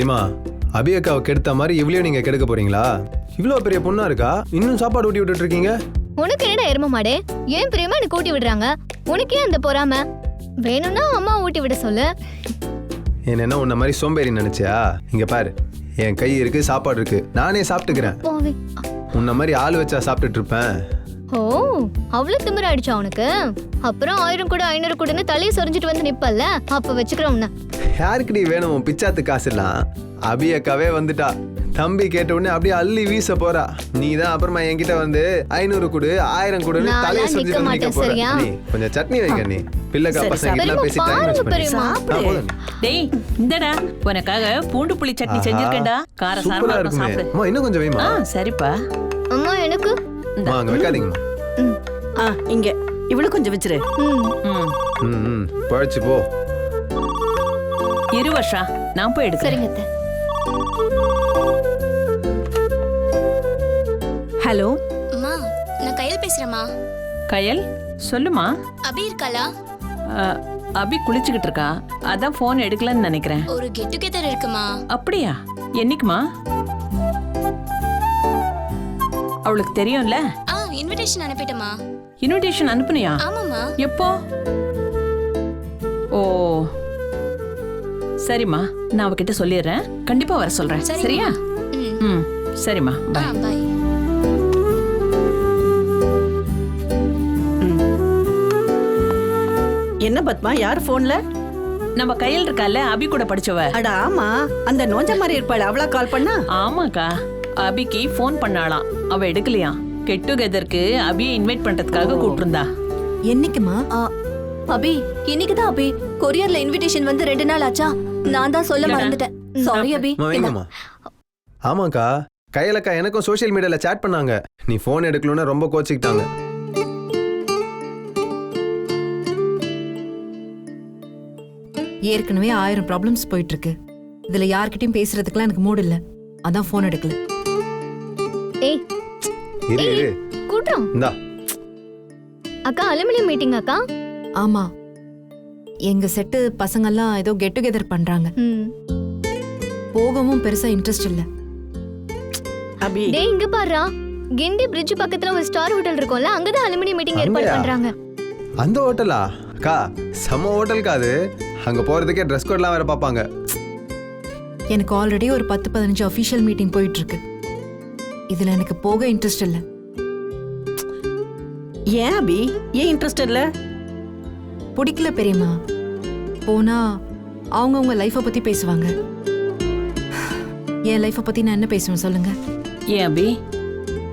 பெரியமா அபி அக்காவை கெடுத்த மாதிரி இவ்வளோ நீங்க கெடுக்க போறீங்களா? இவ்வளோ பெரிய பொண்ணா இருக்கா? இன்னும் சாப்பாடு ஊட்டி விட்டுட்டு இருக்கீங்க? உனக்கு என்னடா எரும மாடே? ஏன் பிரியமா எனக்கு ஊட்டி விடுறாங்க? உனக்கு ஏன் அந்த பொறாம? வேணும்னா அம்மா ஊட்டி விட சொல்லு. என்ன உன்ன மாதிரி சோம்பேறி நினைச்சியா? இங்க பாரு என் கை இருக்கு சாப்பாடு இருக்கு. நானே சாப்பிட்டுக்கிறேன். உன்ன மாதிரி ஆள் வச்சா சாப்பிட்டுட்டு இருப்பேன். ஓ அவ்வளவு திமிர ஆயிடுச்சா உனக்கு? அப்புறம் ஆயிரம் கூட ஐநூறு கூடன்னு தலையை சொரிஞ்சிட்டு வந்து நிப்பல்ல? அப்ப வச்சுக்கிறேன் உன்னை. யாருக்குடி வேணும் பிச்சாத்து காசுலாம் அபி அக்காவே வந்துட்டா. தம்பி கேட்ட உடனே அப்படியே அள்ளி வீச போறா. நீ தான் அப்புறமா என்கிட்ட வந்து ஐநூறு கொடு ஆயிரம் கொடுன்னு தலையை சொல்லிட்டு வந்து நிக்க மாட்டேன், போற. சரியா? நீ கொஞ்சம் சட்னி வைக்க நீ. பிள்ளைக்கா பசங்க எல்லாம் பேசி டைம். டேய் இந்தடா. உனக்காக பூண்டு புளி சட்னி செஞ்சிருக்கேன்டா. கார சூப்பரா சாரமா இருக்கும். சாப்பிடு. அம்மா இன்னும் கொஞ்சம் வைமா சரிப்பா. அம்மா எனக்கு? அங்க வைக்காதீங்கம்மா ம், ஆ இங்க. இவ்வளவு கொஞ்சம் வச்சிரு. ம். ம். ம் பழச்சு போ. இரு வருஷா நான் போய் எடுக்கிறேன். சரிங்க அத்தை. ஹலோ? அம்மா நான் கையில் பேசுறேம்மா. கயல்? சொல்லுமா. அபி இருக்காளா? ஆ, அபி குளிச்சுக்கிட்டு இருக்கா. அதான் ஃபோன் எடுக்கலன்னு நினைக்கிறேன். ஒரு கெட் டுகெதர் இருக்குமா? அப்படியா? என்னைக்குமா? அவளுக்கு தெரியும்ல? ஆ இன்விடேஷன் அனுப்பிட்டமா இன்விடேஷன் அனுப்புனியா? ஆமாம்மா. எப்போ? ஓ. சரிம்மா நான் அவகிட்ட சொல்லிடுறேன். கண்டிப்பா வர சொல்றேன். சரியா? ம். சரிம்மா. பாய் பாய் என்ன பத்மா யார் போன்ல நம்ம கையில் இருக்கால அபி கூட படிச்சவ. அட ஆமா. அந்த நோஞ்ச மாதிரி இருப்பாள் அவளா கால் பண்ணா? ஆமாக்கா. அபிக்கு ஃபோன் பண்ணாளாம். அவ எடுக்கலையா? கெட் டுகெதருக்கு அபியை இன்வைட் பண்றதுக்காக கூப்பிட்டிருந்தா. என்னைக்குமா? அபி இன்னைக்கு தான் அபி. கொரியர்ல இன்விடேஷன் வந்து ரெண்டு நாள் ஆச்சா? நான் தான் சொல்ல. மறந்துட்டேன். சாரி அபி. ஆமாக்கா. கையலக்கா எனக்கும் சோஷியல் மீடியால சேட் பண்ணாங்க. நீ ஃபோன் எடுக்கலன்னு ரொம்ப கோச்சிக்கிட்டாங்க. ஏற்கனவே ஆயிரம் ப்ராப்ளம்ஸ் போயிட்டு இருக்கு. இதுல யார்கிட்டயும் பேசுறதுக்குலாம் எனக்கு மூடு இல்ல. அதான் ஃபோன் எடுக்கல. ஏய். இரு இரு. கூட்டம். இந்தா. அக்கா அலுமினியம் மீட்டிங் அக்கா. ஆமா. எங்க செட்டு பசங்கெல்லாம் ஏதோ கெட் டுகெதர் பண்றாங்க. ம். போகவும் பெருசா இன்ட்ரெஸ்ட் இல்ல. அபி. டேய் இங்க பாருடா. கிண்டி பிரிட்ஜ் பக்கத்துல ஒரு ஸ்டார் ஹோட்டல் இருக்கும்ல அங்கதான் அலுமினியம் மீட்டிங் ஏற்பாடு அங்கயா? பண்றாங்க. அந்த ஹோட்டலா அக்கா செம்ம ஹோட்டலுக்கா அது. அங்க போறதுக்கே ட்ரெஸ் கோட்லாம் வேற பார்ப்பாங்க எனக்கு ஆல்ரெடி ஒரு பத்து பதினஞ்சு அஃபிஷியல் மீட்டிங் போயிட்டு இருக்கு. இதுல எனக்கு போக இன்ட்ரெஸ்ட் இல்ல. ஏன் அபி? ஏன் இன்ட்ரெஸ்ட் இல்ல? பிடிக்கல பெரியம்மா. போனா அவங்கவுங்க லைஃப்பை பத்தி பேசுவாங்க. என் லைஃப்பை பத்தி நான் என்ன பேசுவேன் சொல்லுங்க? ஏன் அபி?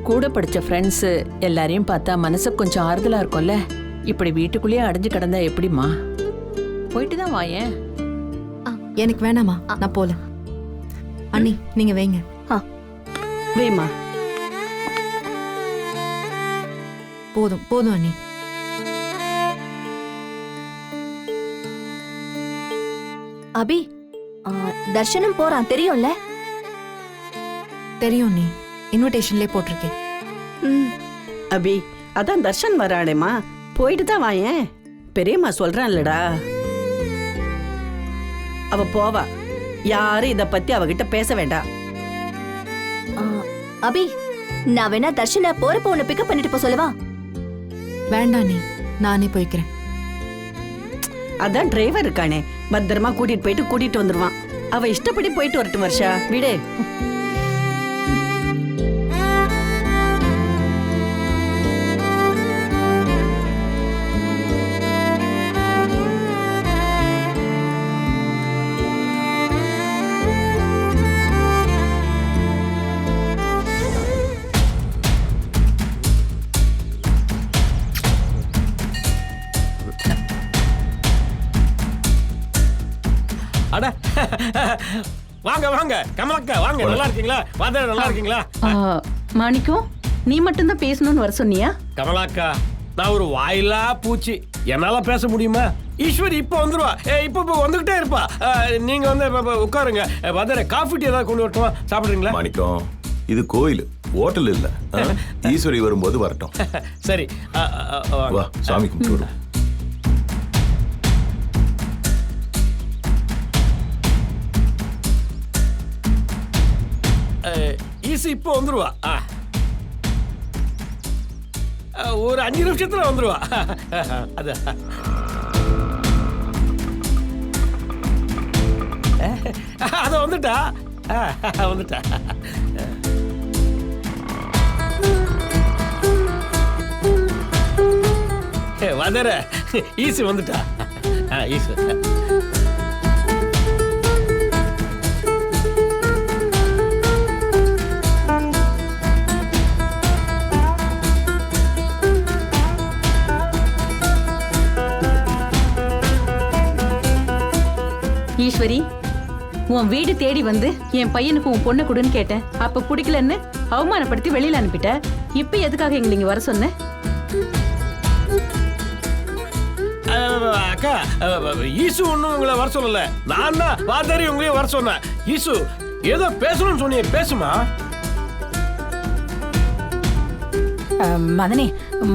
கூட படிச்ச ஃப்ரெண்ட்ஸ் எல்லாரையும் பார்த்தா மனசுக்கு கொஞ்சம் ஆறுதலா இருக்கும்ல? இப்படி வீட்டுக்குள்ளேயே அடைஞ்சு கிடந்தா எப்படிம்மா? போயிட்டு தான் வாயேன் எனக்கு வேணாமா நான் போல. அண்ணி நீங்க வைங்க. வேமா போதும் போதும் அண்ணி. அபி ஆ, தர்ஷனம் போறான் தெரியும்ல? தெரியும் அண்ணி. இன்விடேஷன்லேயே போட்டிருக்கேன். ம், அபி அதான் தர்ஷன் வராளேம்மா போயிட்டு தான் வாயேன் பெரியம்மா சொல்றான்லடா. அவ போவா. யாரும் இத பத்தி அவகிட்ட பேச வேண்டாம். ஆ, அபி நான் வேணா தர்ஷனை போறப்ப உன்னை பிக்கப் பண்ணிட்டு போ சொல்லவா? வேண்டாம் நீ. நானே போய்க்கிறேன். அதான் டிரைவர் இருக்கானே. பத்திரமா கூட்டிட்டு போயிட்டு கூட்டிட்டு வந்துருவான். அவ இஷ்டப்படி போயிட்டு வரட்டும் வருஷா. விடு. வாங்க வாங்க. கமலக்கா வாங்க. நல்லா இருக்கீங்களா வாதா நல்லா இருக்கீங்களா மாணிக்கம் நீ மட்டும்தான் பேசணும்னு வர சொன்னியா? கமலாக்கா நான் ஒரு வாயிலா பூச்சி. என்னால பேச முடியுமா? ஈஸ்வரி இப்போ வந்துருவா. ஏ இப்போ இப்போ வந்துகிட்டே இருப்பா. நீங்க வந்து உட்காருங்க. வதர காஃபி டீ ஏதாவது கொண்டு வரட்டுமா? சாப்பிடுறீங்களா? மாணிக்கம் இது கோயில். ஹோட்டல் இல்ல? ஈஸ்வரி வரும்போது வரட்டும். சரி. வா சாமி கும்பிட்டு வருவோம். இப்போ வந்துருவா. ஒரு அஞ்சு நிமிஷத்துல வந்துருவா. அது. அத வந்துட்டா? வந்துட்டா. வந்துற வதர ஈசு வந்துட்டா. ஈசு. ஈஸ்வரி உன் வீடு தேடி வந்து என் பையனுக்கு உன் பொண்ணை கொடுன்னு கேட்டேன். அப்ப பிடிக்கலன்னு அவமானப்படுத்தி வெளியில அனுப்பிட்ட. இப்ப எதுக்காக எங்களை இங்க வர சொன்ன? அக்கா ஈசு ஒன்றும் உங்களை வர சொல்லல. நான் தான் வாதாரி உங்களையும் வர சொன்னேன். ஈசு ஏதோ பேசணும்னு சொன்னீங்க பேசுமா? மதனி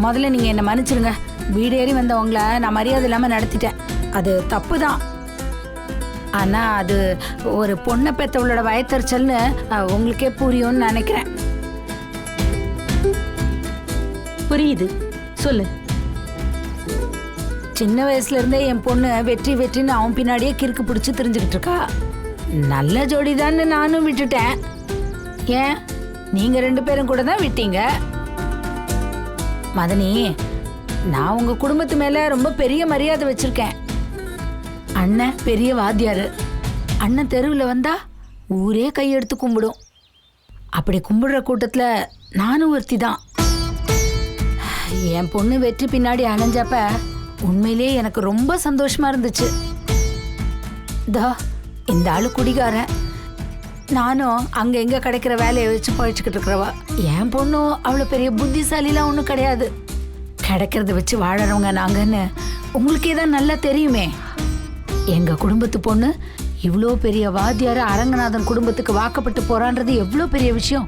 முதல்ல நீங்க என்ன மன்னிச்சிருங்க. வீடு ஏறி வந்தவங்கள நான் மரியாதை இல்லாம நடத்திட்டேன். அது தப்பு தான் ஆனா அது ஒரு பொண்ணை பெத்தவளோட வயத்தறிச்சல்னு உங்களுக்கே புரியும்னு நினைக்கிறேன். புரியுது. சொல்லு. சின்ன வயசுல இருந்தே என் பொண்ணு வெற்றி வெற்றின்னு அவன் பின்னாடியே கிறுக்கு பிடிச்சி தெரிஞ்சுக்கிட்டு இருக்கா. நல்ல ஜோடிதான்னு நானும் விட்டுட்டேன். ஏன்? நீங்க ரெண்டு பேரும் கூட தான் விட்டீங்க. மதனி நான் உங்க குடும்பத்து மேல ரொம்ப பெரிய மரியாதை வச்சிருக்கேன். அண்ணன் பெரிய வாத்தியார். அண்ணன் தெருவில் வந்தா ஊரே கையெடுத்து கும்பிடும். அப்படி கும்பிடுற கூட்டத்தில் நானும் ஒருத்தி தான் என் பொண்ணு வெற்றி பின்னாடி அணைஞ்சப்ப உண்மையிலேயே எனக்கு ரொம்ப சந்தோஷமா இருந்துச்சு. தா இந்த ஆளு குடிகாரன். நானும் அங்க எங்க கிடைக்கிற வேலையை வச்சு பழிச்சுக்கிட்டு இருக்கிறவா. என் பொண்ணும் அவ்வளோ பெரிய புத்திசாலிலாம் ஒன்றும் கிடையாது. கிடைக்கிறத வச்சு வாழறவங்க நாங்கன்னு உங்களுக்கே தான் நல்லா தெரியுமே. எங்க குடும்பத்து பொண்ணு இவ்வளோ பெரிய வாத்தியார் அரங்கநாதன் குடும்பத்துக்கு வாக்கப்பட்டு போறான்றது எவ்வளோ பெரிய விஷயம்?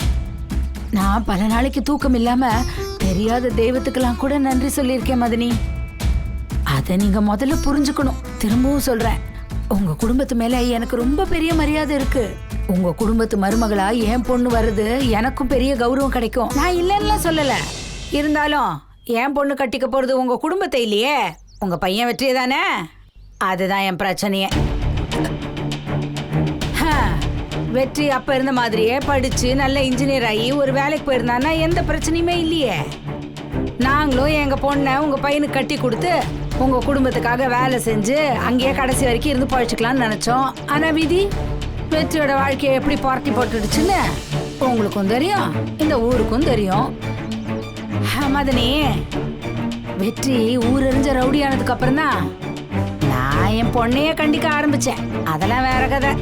நான் பல நாளைக்கு தூக்கம் இல்லாம தெரியாத தெய்வத்துக்கெல்லாம் கூட நன்றி சொல்லியிருக்கேன் மதனி. அதை நீங்க முதல்ல புரிஞ்சுக்கணும். திரும்பவும் சொல்றேன். உங்க குடும்பத்து மேல எனக்கு ரொம்ப பெரிய மரியாதை இருக்கு. உங்க குடும்பத்து மருமகளா என் பொண்ணு வருது எனக்கும் பெரிய கௌரவம் கிடைக்கும். நான் இல்லைன்னா சொல்லல. இருந்தாலும் என் பொண்ணு கட்டிக்க போறது உங்க குடும்பத்தை இல்லையே. உங்க பையன் வெற்றியே தானே அதுதான் என் பிரச்சனையே. ஹ, வெற்றி அப்ப இருந்த மாதிரியே படிச்சு நல்ல இன்ஜினியர் ஆகி ஒரு வேலைக்கு போயிருந்தான்னா எந்த பிரச்சனையுமே இல்லையே. நாங்களும் எங்க பொண்ணை உங்க பையனுக்கு கட்டி கொடுத்து உங்க குடும்பத்துக்காக வேலை செஞ்சு அங்கேயே கடைசி வரைக்கும் இருந்து பழிச்சுக்கலாம்னு நினைச்சோம். ஆனா விதி வெற்றியோட வாழ்க்கையை எப்படி புரட்டி போட்டுடுச்சுன்னு உங்களுக்கும் தெரியும் இந்த ஊருக்கும் தெரியும். ஹ, மதனி வெற்றி ஊரறிஞ்ச ரவுடியானதுக்கு அப்புறம் தான் நான் என் பொண்ணையே கண்டிக்க ஆரம்பிச்சேன். அதெல்லாம் வேற கதை.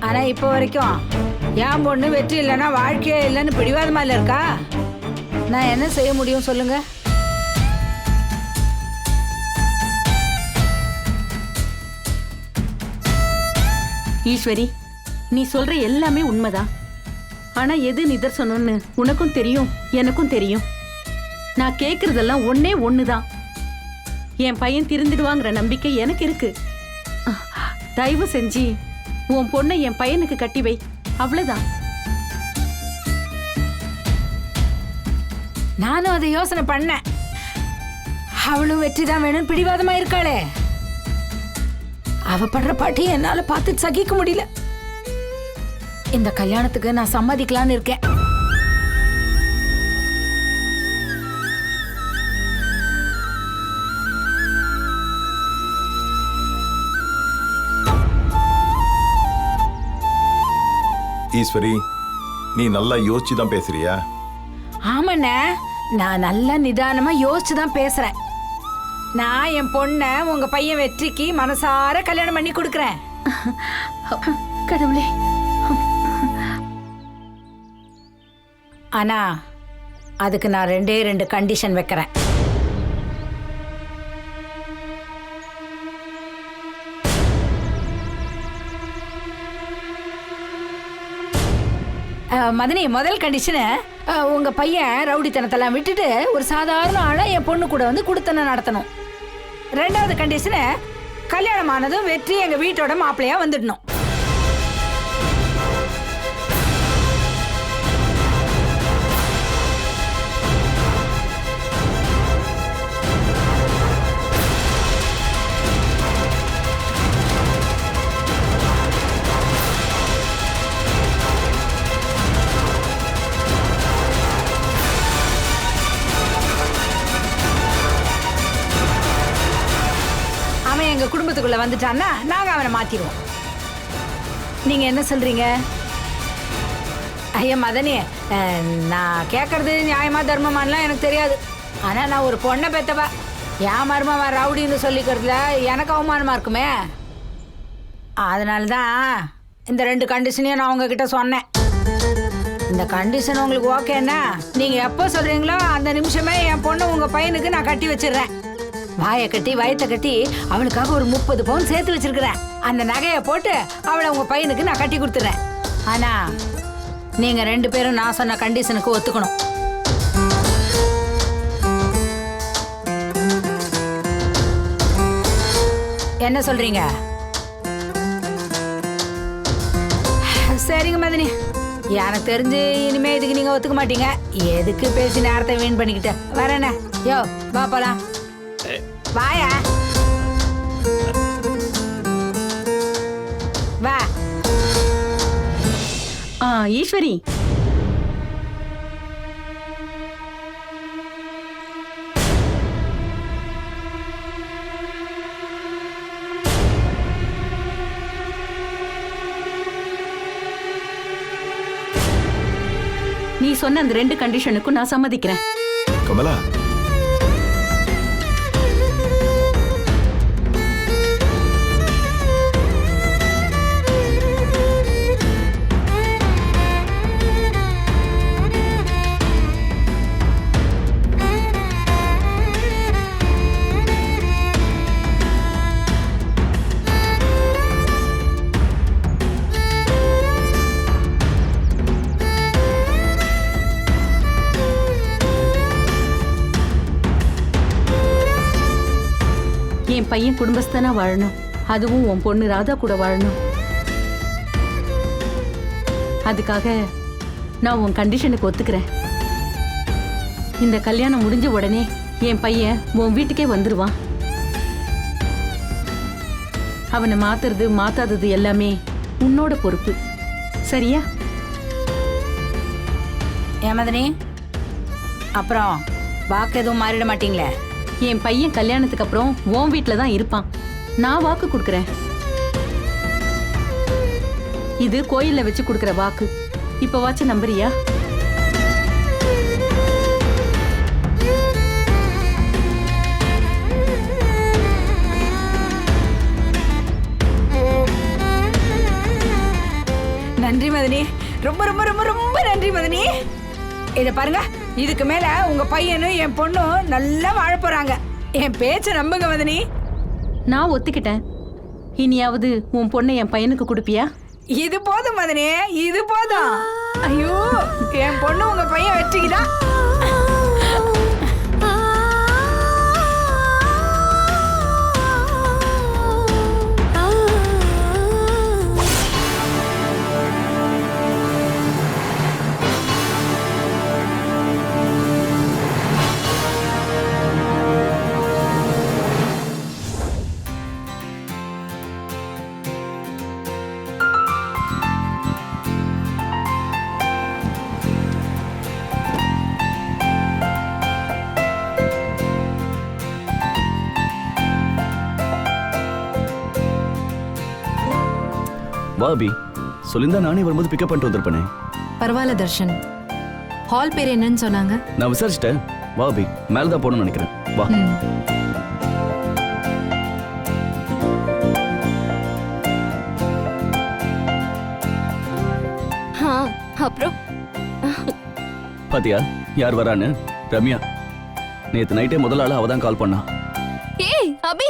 ஆனா இப்போ வரைக்கும் என் பொண்ணு வெற்றி இல்லைன்னா வாழ்க்கையே இல்லைன்னு பிடிவாதமா இல்ல இருக்கா? நான் என்ன செய்ய முடியும் சொல்லுங்க? ஈஸ்வரி நீ சொல்ற எல்லாமே உண்மைதான். ஆனா எது நிதர்சனம்னு உனக்கும் தெரியும் எனக்கும் தெரியும். நான் கேக்குறதெல்லாம் ஒன்னே ஒண்ணுதான். என் பையன் திருந்திடுவாங்கிற நம்பிக்கை எனக்கு இருக்கு. தயவு செஞ்சு உன் பொண்ணை என் பையனுக்கு கட்டி வை. அவ்வளவுதான். நானும் அதை யோசனை பண்ணேன். அவளும் வெற்றி தான் வேணும்னு பிடிவாதமா இருக்காளே. அவ படுற பாட்டி என்னால பார்த்து சகிக்க முடியல. இந்த கல்யாணத்துக்கு நான் சம்மதிக்கலாம்னு இருக்கேன். ஈஸ்வரி நீ நல்லா யோசிச்சு தான் பேசுறியா? ஆமாண்ணே நான் நல்லா நிதானமா யோசிச்சு தான் பேசுறேன். நான் என் பொண்ணை உங்க பையன் வெற்றிக்கு மனசார கல்யாணம் பண்ணி கொடுக்குறேன். கடவுளே. ஆனா அதுக்கு நான் ரெண்டே ரெண்டு கண்டிஷன் வைக்கிறேன். மதனி முதல் கண்டிஷனு உங்க பையன் ரவுடித்தனத்தெல்லாம் விட்டுட்டு ஒரு சாதாரண ஆளை என் பொண்ணு கூட வந்து கொடுத்தன நடத்தணும். ரெண்டாவது கண்டிஷனு கல்யாணம் ஆனதும் வெற்றி எங்க வீட்டோட மாப்பிள்ளையா வந்துடணும். எங்க வந்துட்டான்னா நாங்க அவனை மாத்திடுவோம் நீங்க என்ன சொல்றீங்க? ஐயா மதனி நான் கேட்கறது நியாயமா தர்மமானலாம் எனக்கு தெரியாது. ஆனா நான் ஒரு பொண்ணை பெத்தவ. என் மருமவ ரவுடின்னு சொல்லிக்கிறதுல எனக்கு அவமானமா இருக்குமே? அதனால தான் இந்த ரெண்டு கண்டிஷனையும் நான் உங்ககிட்ட சொன்னேன். இந்த கண்டிஷன் உங்களுக்கு ஓகேன்னா நீங்க எப்போ சொல்றீங்களோ அந்த நிமிஷமே என் பொண்ணு உங்க பையனுக்கு நான் கட்டி வச்சிடுறேன். வாயை கட்டி வயத்தை கட்டி அவளுக்காக ஒரு முப்பது பவுன் சேர்த்து வச்சிருக்கிறேன். அந்த நகையை போட்டு அவளை உங்க பையனுக்கு நான் கட்டி கொடுத்துறேன் ஆனா நீங்க ரெண்டு பேரும் நான் சொன்ன கண்டிஷனுக்கு ஒத்துக்கணும். என்ன சொல்றீங்க? சரிங்க மதினி. எனக்கு தெரிஞ்சு இனிமே இதுக்கு நீங்க ஒத்துக்க மாட்டீங்க. எதுக்கு பேசி நேரத்தை வீண் பண்ணிக்கிட்டு? வரேண்ணே யோ பாப்பாலாம் போலாம். வாயா. வா. ஆ ஈஸ்வரி. நீ சொன்ன அந்த ரெண்டு கண்டிஷனுக்கும் நான் சம்மதிக்கிறேன். கமலா பையன் குடும்பஸ்தனா வாழணும். அதுவும் உன் பொண்ணு ராதா கூட வாழணும். அதுக்காக நான் உன் கண்டிஷனுக்கு ஒத்துக்கிறேன். இந்த கல்யாணம் முடிஞ்ச உடனே என் பையன் உன் வீட்டுக்கே வந்துருவான். அவனை மாத்துறது மாத்தாதது எல்லாமே உன்னோட பொறுப்பு. சரியா? ஏன் அப்புறம் வாக்கு எதுவும் மாறிட மாட்டீங்களே? என் பையன் கல்யாணத்துக்கு அப்புறம் உன் வீட்டில் தான் இருப்பான். நான் வாக்கு கொடுக்குறேன். இது கோயிலில் வச்சு கொடுக்குற வாக்கு. இப்போ வாச்சு நம்புறியா? நன்றி மதனி. ரொம்ப ரொம்ப ரொம்ப ரொம்ப நன்றி மதனி. இத பாருங்க. இதுக்கு மேல உங்க பையனும் என் பொண்ணும் நல்லா வாழ போறாங்க. என் பேச்ச நம்புங்க மதனி. நான் ஒத்துக்கிட்டேன். இனியாவது உன் பொண்ணை என் பையனுக்கு கொடுப்பியா? இது போதும் மதனி. இது போதும். ஐயோ என் பொண்ணு உங்க பையன் வெற்றிக்குதான். வா அபி சொல்லியிருந்தா நானே வரும்போது பிக்கப் பண்ணிட்டு வந்திருப்பேனே. பரவாயில்ல தர்ஷன். ஹால் பேர் என்னன்னு சொன்னாங்க. நான் விசாரிச்சிட்டேன். வா அபி மேலே தான் போகணும்னு நினைக்கிறேன். வா. அப்புறம்? பாத்தியா யார் வரான்னு? ரம்யா. நேத்து நைட்டே முதல் ஆளா அவ தான் கால் பண்ணா. ஏய் அபி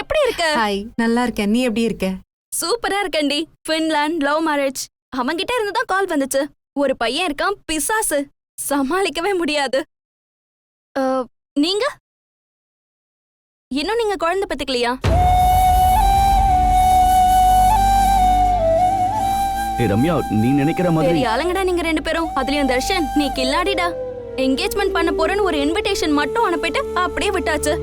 எப்படி இருக்க? ஹாய் நல்லா இருக்கேன். நீ எப்படி இருக்க? சூப்பரா இருக்கண்டி ஃபின்லாண்ட் லவ் மேரேஜ் அவன்கிட்ட இருந்து தான் கால் வந்துச்சு. ஒரு பையன் இருக்கான் பிசாசு. சமாளிக்கவே முடியாது. நீங்க? இன்னும் நீங்க குழந்தை பெத்துக்கலையா? ஏ ரம்யா நீ நினைக்கிற மாதிரி ஆளுங்கடா நீங்க ரெண்டு பேரும். அதுலயும் தர்ஷன் நீ கில்லாடிடா. என்கேஜ்மெண்ட் பண்ண போறேன்னு ஒரு இன்விடேஷன் மட்டும் அனுப்பிட்டு அப்படியே விட்டாச்சு.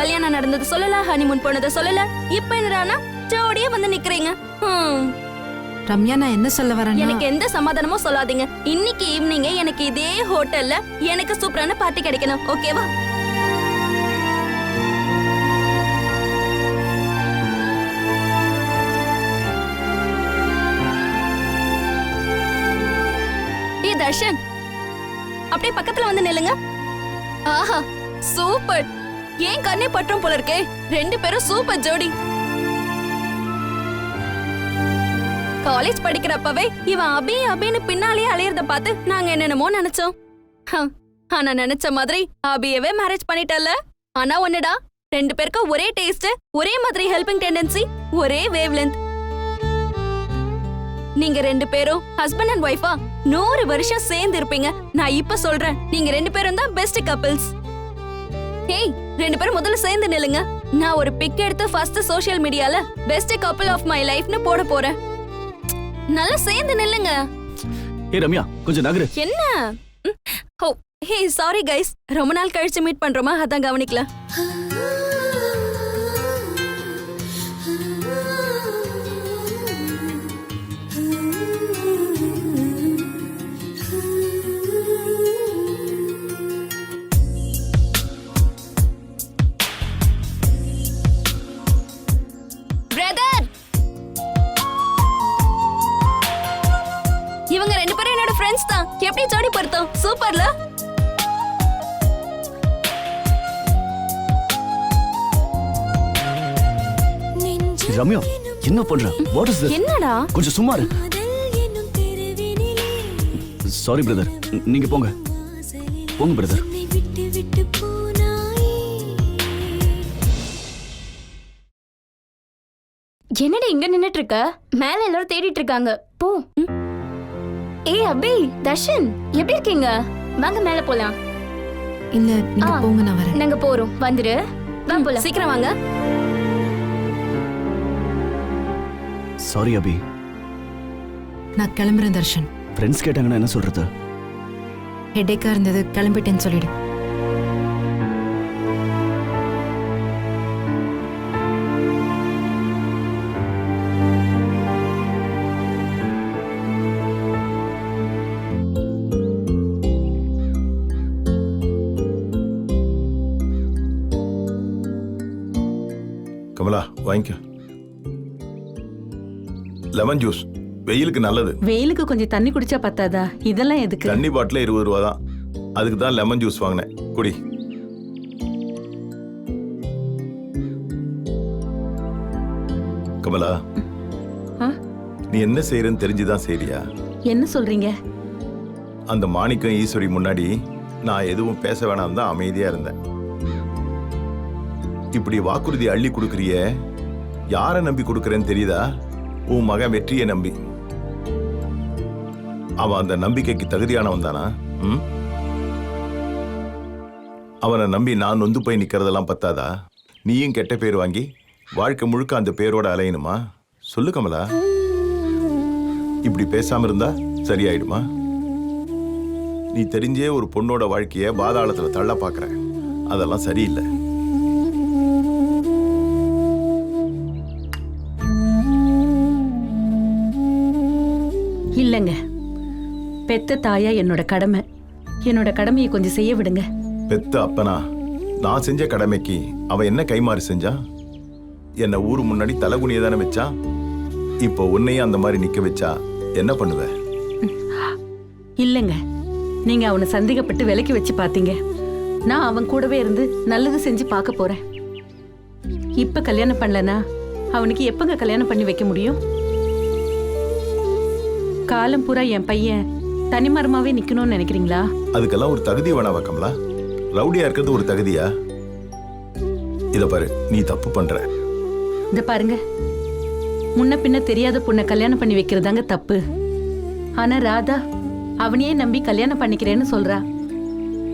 கல்யாணம் நடந்தது சொல்லல ஹனிமூன் போனதை சொல்லல. இப்ப என்னடானா ஜோடியே வந்து நிக்கிறீங்க. ரம்யா நான் என்ன சொல்ல வரேன் எனக்கு எந்த சமாதானமும் சொல்லாதீங்க. இன்னைக்கு ஈவினிங் எனக்கு இதே ஹோட்டல்ல எனக்கு சூப்பரான பார்ட்டி கிடைக்கணும். ஓகேவா ஏ தர்ஷன். அப்படியே பக்கத்துல வந்து நில்லுங்க. ஆஹா சூப்பர். ஏன் கண்ணே பற்றம் போல இருக்கே? ரெண்டு பேரும் சூப்பர் ஜோடி. காலேஜ் படிக்கிறப்பவே இவன் அபி அபின்னு பின்னாலேயே அலையறத பார்த்து நாங்க என்னென்னமோ நினைச்சோம். ஆனா நினைச்ச மாதிரி அபியவே மேரேஜ் பண்ணிட்டல்ல. ஆனா ஒண்ணுடா ரெண்டு பேருக்கும் ஒரே டேஸ்ட் ஒரே மாதிரி ஹெல்பிங் டெண்டன்சி ஒரே வேவ் லென்த் நீங்க ரெண்டு பேரும் ஹஸ்பண்ட் அண்ட் ஒய்ஃபா நூறு வருஷம் சேர்ந்து இருப்பீங்க. நான் இப்ப சொல்றேன் நீங்க ரெண்டு பேரும் தான் பெஸ்ட் கப்பிள்ஸ் ஹேய் ரெண்டு பேரும் முதல்ல சேர்ந்து நில்லுங்க. நான் ஒரு பிக் எடுத்து ஃபர்ஸ்ட் சோஷியல் மீடியால பெஸ்ட் கப்பிள் ஆஃப் மை லைஃப்னு போட போறேன். நல்லா சேர்ந்து நில்லுங்க. ஏ ரம்யா கொஞ்சம் நகரு. என்ன? ஓ ஹே சாரி கைஸ் ரொம்ப நாள் கழிச்சு மீட் பண்றோமா? அதான் கவனிக்கல. எப்படி ஜோடி பொருத்தம்? சூப்பர்ல. ரம்யா என்ன பண்ற? வாட் இஸ் திஸ் என்னடா? கொஞ்சம் சும்மா இரு. சாரி பிரதர் நீங்க போங்க. போங்க பிரதர் என்னடி இங்க நின்னுட்டு இருக்க? மேல எல்லாரும் தேடிட்டு இருக்காங்க. போ. ஏய் அபி தர்ஷன் எப்படி இருக்கீங்க? வாங்க மேல போலாம். இல்ல நீங்க. போங்க நான் வரேன். நாங்க போறோம். வந்துரு. வா போலாம். சீக்கிரம் வாங்க. சாரி அபி. நான் கிளம்புறேன் தர்ஷன். ஃப்ரெண்ட்ஸ் கேட்டாங்கன்னா என்ன சொல்றது? ஹெடேக்கா இருந்தது கிளம்பிட்டேன்னு சொல்லிடு. லெமன் ஜூஸ் வெயிலுக்கு நல்லது. வெயிலுக்கு கொஞ்சம் தண்ணி குடிச்சா பத்தாதா? இதெல்லாம் எதுக்கு? தண்ணி பாட்டில் இருபது ரூபா தான். அதுக்கு தான் லெமன் ஜூஸ் வாங்கினேன். குடி. கமலா ஆ? நீ என்ன செய்யறன்னு தெரிஞ்சுதான் செய்றியா? என்ன சொல்றீங்க? அந்த மாணிக்கம் ஈஸ்வரி முன்னாடி நான் எதுவும் பேச வேணாம் தான் அமைதியா இருந்தேன். இப்படி வாக்குறுதி அள்ளி கொடுக்கறிய யாரை நம்பி கொடுக்கறேன்னு தெரியுதா? உன் மகன் வெற்றியை நம்பி. அவன் அந்த நம்பிக்கைக்கு தகுதியானவன் தானா ம்? அவனை நம்பி நான் நொந்து போய் நிக்கிறதெல்லாம் பத்தாதா? நீயும் கெட்ட பேர் வாங்கி வாழ்க்கை முழுக்க அந்த பேரோட அலையணுமா? சொல்லு கமலா. இப்படி பேசாம இருந்தா சரியாயிடுமா? நீ தெரிஞ்சே ஒரு பொண்ணோட வாழ்க்கைய பாதாளத்துல தள்ள பாக்குற. அதெல்லாம் சரியில்லை. இல்லைங்க பெத்த தாயா என்னோட கடமை. என்னோட கடமையை கொஞ்சம் செய்ய விடுங்க. பெத்த அப்பனா? நான் செஞ்ச கடமைக்கு அவன் என்ன கைமாறி செஞ்சான் என்னை ஊரு முன்னாடி தலைகுனிய தானே வச்சான் இப்போ உன்னையும் அந்த மாதிரி நிக்க வச்சா என்ன பண்ணுவ? இல்லைங்க. நீங்க அவனை சந்தேகப்பட்டு விலைக்கு வச்சு பாத்தீங்க நான் அவன் கூடவே இருந்து நல்லது செஞ்சு பார்க்க போறேன். இப்ப கல்யாணம் பண்ணலனா அவனுக்கு எப்பங்க கல்யாணம் பண்ணி வைக்க முடியும்? காலம் பூரா என் பையன் தனிமரமாவே நிக்கணும்னு நினைக்கிறீங்களா? அதுக்கெல்லாம் ஒரு தகுதி வேணா கமலா ரவுடியா இருக்கிறது ஒரு தகுதியா? இத பாரு நீ தப்பு பண்ற. இந்த பாருங்க. முன்ன பின்ன தெரியாத பொண்ணை கல்யாணம் பண்ணி வைக்கிறதாங்க தப்பு. ஆனா ராதா அவனையே நம்பி கல்யாணம் பண்ணிக்கிறேன்னு சொல்றா.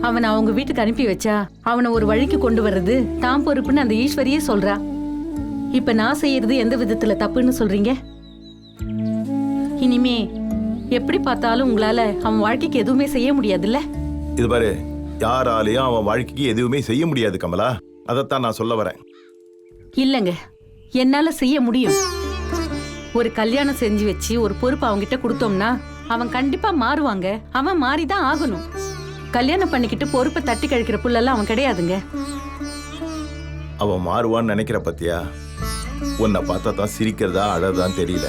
அவனை அவங்க வீட்டுக்கு அனுப்பி வச்சா அவனை ஒரு வழிக்கு கொண்டு வர்றது தான் பொறுப்புன்னு அந்த ஈஸ்வரியே சொல்றா. இப்ப நான் செய்யறது எந்த விதத்துல தப்புன்னு சொல்றீங்க? இனிமே எப்படி பார்த்தாலும் உங்களால அவன் வாழ்க்கைக்கு எதுவுமே செய்ய முடியாதுல்ல? இது பாரு யாராலையும் அவன் வாழ்க்கைக்கு எதுவுமே செய்ய முடியாது கமலா. அதைத்தான் நான் சொல்ல வரேன். இல்லைங்க. என்னால செய்ய முடியும். ஒரு கல்யாணம் செஞ்சு வச்சு ஒரு பொறுப்பு அவன்கிட்ட கொடுத்தோம்னா அவன் கண்டிப்பா மாறுவாங்க. அவன் மாறிதான் ஆகணும். கல்யாணம் பண்ணிக்கிட்டு பொறுப்பை தட்டி கழிக்கிற புள்ளெல்லாம் அவன் கிடையாதுங்க. அவன் மாறுவான்னு நினைக்கிற பத்தியா? உன்னை பார்த்தா தான் சிரிக்கிறதா அழதான் தெரியல.